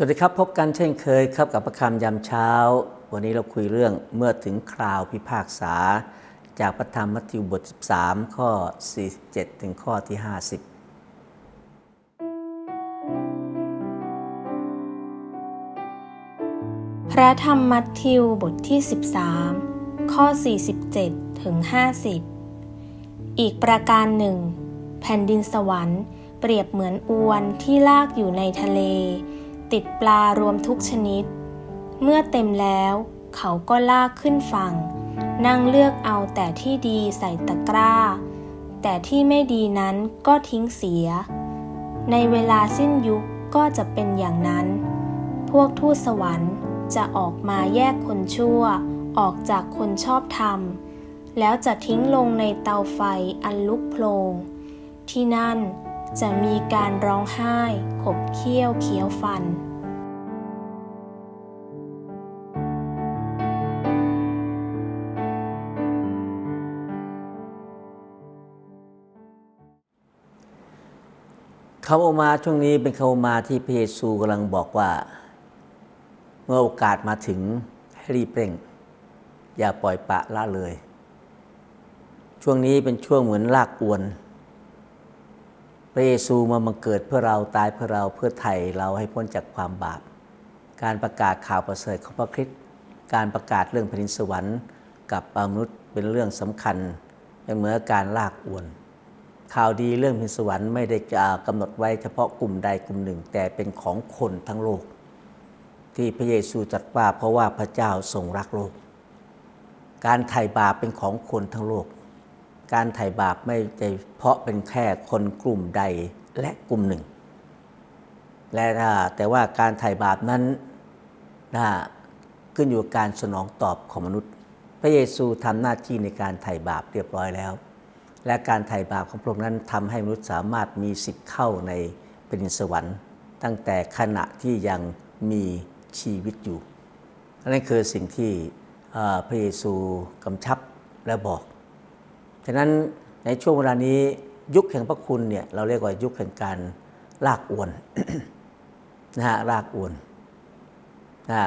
สวัสดีครับ พบกันเช่นเคยครับกับประคำยามเช้า วันนี้เราคุยเรื่องเมื่อถึงคราวพิพากษา จากพระธรรมมัทธิวบท 13 ข้อ 47 ถึงข้อที่ 50 พระธรรมมัทธิวบทที่ 13 ข้อ 47 ถึง 50 อีกประการหนึ่ง แผ่นดินสวรรค์ เปรียบเหมือนอวนที่ลากอยู่ในทะเล ติดปลารวมทุกชนิด เมื่อเต็มแล้ว เขาก็ลากขึ้นฝั่ง นั่งเลือกเอาแต่ที่ดีใส่ตะกร้า แต่ที่ไม่ดีนั้นก็ทิ้งเสีย ในเวลาสิ้นยุคก็จะเป็นอย่างนั้น พวกทูตสวรรค์จะออกมาแยกคนชั่ว ออกจากคนชอบธรรม แล้วจะทิ้งลงในเตาไฟอันลุกโพลงที่นั่นจะมีการร้องไห้ ขบเคี้ยวเคี้ยวฟัน คำโอมาช่วงนี้เป็นคำโอมาที่พระเยซูกำลังบอกว่า เมื่อโอกาสมาถึงให้รีบเร่ง อย่าปล่อยปะละเลย ช่วงนี้เป็นช่วงเหมือนลากอวน พระเยซูมาบังเกิดเพื่อเราตายเพื่อเราเพื่อไถ่เราให้พ้นจากความบาป การประกาศข่าวประเสริฐของพระคริสต์การประกาศเรื่องแผ่นดินสวรรค์ กับมนุษย์เป็นเรื่องสำคัญเป็นเหมือนการลากอวน ข่าวดีเรื่องแผ่นดินสวรรค์ไม่ได้จะกำหนดไว้เฉพาะกลุ่มใดกลุ่มหนึ่ง แต่เป็นของคนทั้งโลก ที่พระเยซูตรัสว่าเพราะว่าพระเจ้าทรงรักโลก การไถ่บาปเป็นของคนทั้งโลก การไถ่บาปไม่ใช่เพาะเป็นแค่คนกลุ่มใดและกลุ่มหนึ่ง และถ้าแต่ว่าการไถ่บาปนั้นนะขึ้นอยู่กับการสนองตอบของมนุษย์ พระเยซูทำหน้าที่ในการไถ่บาปเรียบร้อยแล้ว และการไถ่บาปของพระองค์นั้นทำให้มนุษย์สามารถมีสิทธิ์เข้าในแผ่นดินสวรรค์ ตั้งแต่ขณะที่ยังมีชีวิตอยู่นั่นคือสิ่งที่พระเยซูกำชับและบอกฉะนั้นในช่วงเวลานี้ยุคแห่งพระคุณเนี่ยเราเรียกว่ายุคแห่งการลากอวนนะฮะลากอวนนะ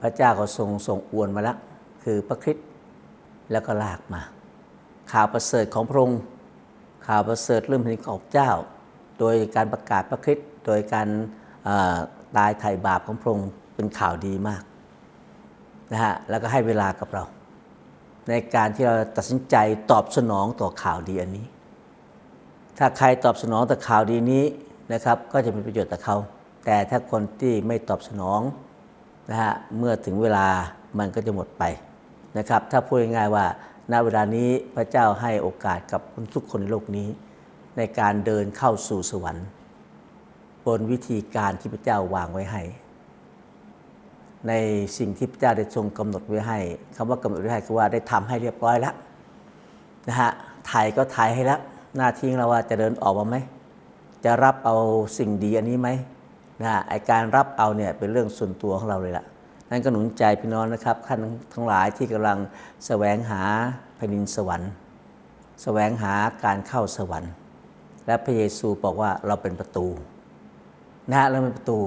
พระเจ้าก็ทรงส่งอวนมาแล้วคือพระคริสต์แล้วก็ลากมา ข่าวประเสริฐของพระองค์ข่าวประเสริฐเรื่องแผ่นดินของเจ้า โดยการประกาศพระคริสต์โดยการตายไถ่บาปของพระองค์เป็นข่าวดีมากนะฮะแล้วก็ให้เวลากับเรา ในการที่เราตัดสินใจตอบสนองต่อข่าวดีอันนี้ ถ้าใครตอบสนองต่อข่าวดีนี้นะครับ ก็จะมีประโยชน์ต่อเขา แต่ถ้าคนที่ไม่ตอบสนองนะฮะเมื่อถึงเวลามันก็จะหมดไปนะครับ ถ้าพูดง่ายๆว่า ณเวลานี้พระเจ้าให้โอกาสกับทุกคนในโลกนี้ ในการเดินเข้าสู่สวรรค์ บนวิธีการที่พระเจ้าวางไว้ให้ ในสิ่งที่พระเจ้าได้ทรงกำหนดไว้ให้คำว่ากำหนดไว้ให้คือว่าได้ทำให้เรียบร้อยแล้วนะฮะถ่ายก็ถ่ายให้แล้วหน้าที่ของเราว่าจะเดินออกมาไหมจะรับเอาสิ่งดีอันนี้ไหมนะฮะไอการรับเอาเนี่ยเป็นเรื่องส่วนตัวของเราเลยล่ะ นั่นก็หนุนใจพี่น้องนะครับท่านทั้งหลายที่กำลังแสวงหาแผ่นดินสวรรค์ แสวงหาการเข้าสวรรค์ และพระเยซูบอกว่าเราเป็นประตูนะเราเป็นประตู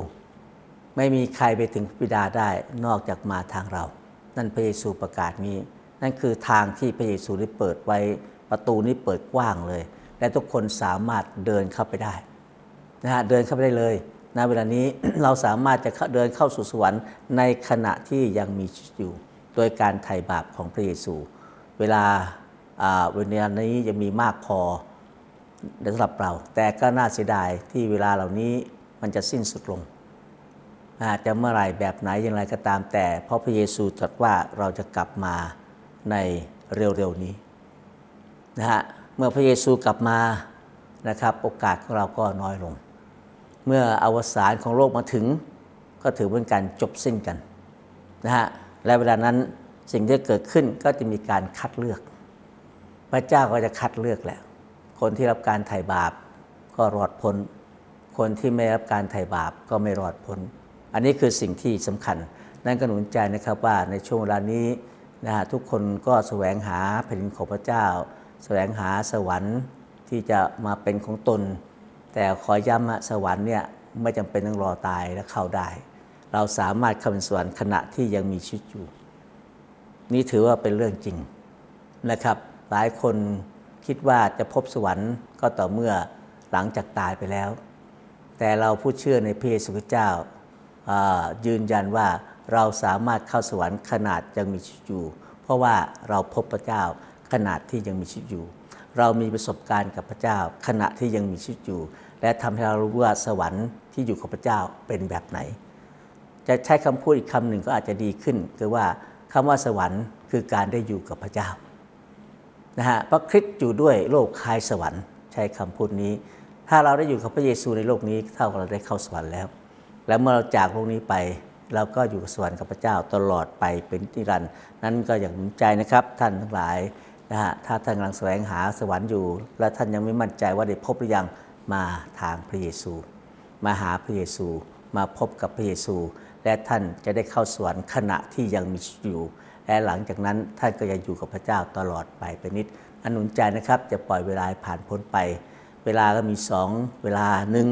ไม่มีใครไปถึงพระบิดาได้นอกจากมาทางเรา นั่นพระเยซูประกาศนี้ นั่นคือทางที่พระเยซูได้เปิดไว้ประตูนี้เปิดกว้างเลย และทุกคนสามารถเดินเข้าไปได้นะฮะเดินเข้าไปได้เลย ณเวลานี้เราสามารถจะเดินเข้าสู่สวรรค์ในขณะที่ยังมีชีวิตอยู่ โดยการไถ่บาปของพระเยซู เวลาอ่าเวลานี้ยังมีมากพอสำหรับเรา แต่ก็น่าเสียดายที่เวลาเหล่านี้มันจะสิ้นสุดลงอาจจะเมื่อไหร่แบบไหนอย่างไรก็ตามแต่ เพราะพระเยซูตรัสว่าเราจะกลับมาในเร็วๆนี้นะฮะเมื่อพระเยซูกลับมานะครับ โอกาสของเราก็น้อยลง เมื่ออวสานของโลกมาถึง ก็ถือเป็นการจบสิ้นกันนะฮะและเวลานั้นสิ่งที่เกิดขึ้นก็จะมีการคัดเลือก พระเจ้าก็จะคัดเลือกแหละคนที่รับการไถ่บาปก็รอดพ้น คนที่ไม่รับการไถ่บาปก็ไม่รอดพ้น อันนี้คือสิ่งที่สำคัญ นั่นก็หนุนใจนะครับว่าในช่วงเวลานี้นะฮะทุกคนก็แสวงหาแผ่นดินของพระเจ้า แสวงหาสวรรค์ที่จะมาเป็นของตน แต่ขอย้ำสวรรค์เนี่ยไม่จำเป็นต้องรอตายแล้วเข้าได้ เราสามารถเข้าเป็นสวรรค์ขณะที่ยังมีชีวิตอยู่ นี่ถือว่าเป็นเรื่องจริงนะครับ หลายคนคิดว่าจะพบสวรรค์ก็ต่อเมื่อหลังจากตายไปแล้ว แต่เราผู้เชื่อในพระเยซูคริสต์เจ้าอ่ายืนยันว่าเราสามารถเข้าสวรรค์ขนาดยังมีชีวิตอยู่ เพราะว่าเราพบพระเจ้าขนาดที่ยังมีชีวิตอยู่ เรามีประสบการณ์กับพระเจ้า ขณะที่ยังมีชีวิตอยู่ และทำให้เรารู้ว่าสวรรค์ที่อยู่กับพระเจ้าเป็นแบบไหน จะใช้คำพูดอีกคำหนึ่งก็อาจจะดีขึ้น คือว่าคำว่าสวรรค์คือการได้อยู่กับพระเจ้านะฮะพระคริสต์อยู่ด้วยโลกคายสวรรค์ ใช้คำพูดนี้ ถ้าเราได้อยู่กับพระเยซูในโลกนี้เท่ากับเราได้เข้าสวรรค์แล้ว และเมื่อเราจากโลกนี้ไปเราก็อยู่กับสวรรค์กับพระเจ้าตลอดไปเป็นนิรันดร์นั้นก็อย่างหนุนใจนะครับท่านทั้งหลาย นะฮะถ้าท่านกำลังแสวงหาสวรรค์อยู่ และท่านยังไม่มั่นใจว่าได้พบหรือยังมาทางพระเยซู มาหาพระเยซู มาพบกับพระเยซู และท่านจะได้เข้าสวรรค์ขณะที่ยังมีอยู่ และหลังจากนั้นท่านก็จะอยู่กับพระเจ้าตลอดไปเป็นนิดอนุนใจนะครับจะปล่อยเวลาผ่านพ้นไป เวลาก็มีสองเวลาหนึ่ง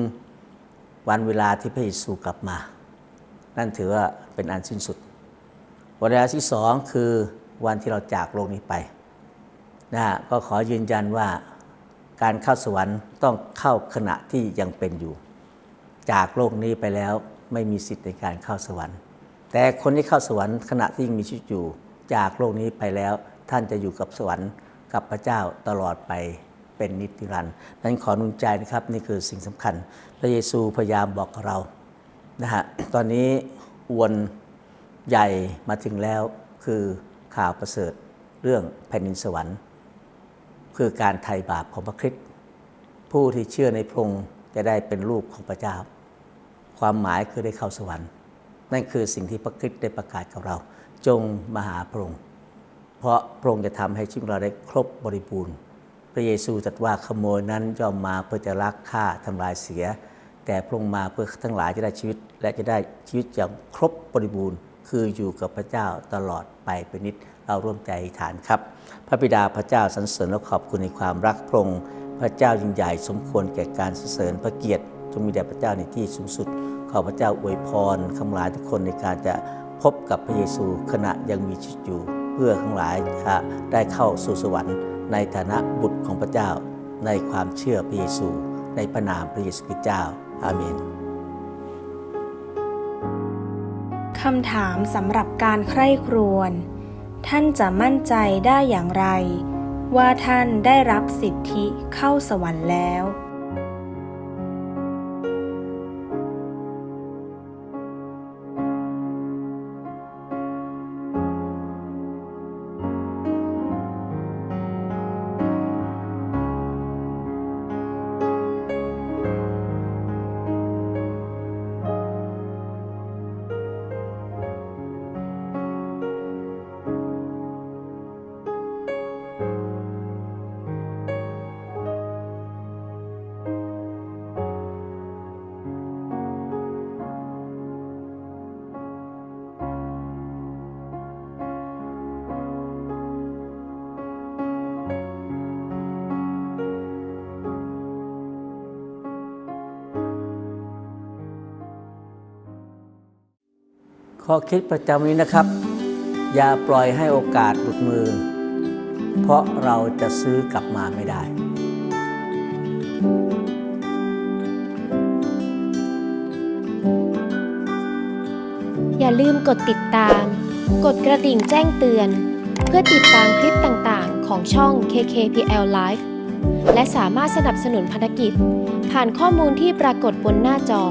วันเวลาที่พระเยซูกลับมา นั่นถือว่าเป็นอันสิ้นสุด วันเวลาที่สองคือวันที่เราจากโลกนี้ไป นะก็ขอยืนยันว่าการเข้าสวรรค์ต้องเข้าขณะที่ยังเป็นอยู่ จากโลกนี้ไปแล้วไม่มีสิทธิ์ในการเข้าสวรรค์ แต่คนที่เข้าสวรรค์ขณะที่ยังมีชีวิตอยู่ จากโลกนี้ไปแล้วท่านจะอยู่กับสวรรค์กับพระเจ้าตลอดไปเป็นนิจนิรันดร์นั้นขอนุนใจนะครับนี่คือสิ่งสำคัญ พระเยซูพยายามบอกกับเรานะฮะตอนนี้อวนใหญ่มาถึงแล้วคือข่าวประเสริฐเรื่องแผ่นดินสวรรค์ คือการไถ่บาปของพระคริสต์ผู้ที่เชื่อในพระองค์จะได้เป็นลูกของพระเจ้า ความหมายคือได้เข้าสวรรค์ นั่นคือสิ่งที่พระคริสต์ได้ประกาศกับเรา จงมาหาพระองค์เพราะพระองค์จะทำให้ชีวิตเราได้ครบบริบูรณ์ พระเยซูตรัสว่าขโมยนั้นย่อมมาเพื่อจะลักฆ่าทำลายเสีย แต่พระองค์มาเพื่อทั้งหลายจะได้ชีวิต และจะได้ชีวิตอย่างครบบริบูรณ์ คืออยู่กับพระเจ้าตลอดไปเป็นนิดเราร่วมใจอธิษฐานครับ พระบิดาพระเจ้าสรรเสริญและขอบคุณในความรักพระองค์พระเจ้ายิ่งใหญ่สมควรแก่การสรรเสริญพระเกียรติจงมีแด่พระเจ้าในที่สูงสุด ขอพระเจ้าอวยพรข้งหลายทุกคนในการจะพบกับพระเยซูขณะยังมีชีวิตอยู่ เพื่อข้งหลายจะได้เข้าสู่สวรรค์ ในฐานะบุตรของพระเจ้า ในความเชื่อพระเยซู ในพระนามพระเยซูคริสต์เจ้า อาเมนคำถามสำหรับการใคร่ครวญ ท่านจะมั่นใจได้อย่างไร ว่าท่านได้รับสิทธิเข้าสวรรค์แล้ว ข้อคิดประจำนี้นะครับ อย่าปล่อยให้โอกาสหลุดมือ เพราะเราจะซื้อกลับมาไม่ได้อย่าลืมกดติดตาม กดกระดิ่งแจ้งเตือน เพื่อติดตามคลิปต่างๆ ของช่อง KKPL Live และสามารถสนับสนุนภารกิจ ผ่านข้อมูลที่ปรากฏบนหน้าจอ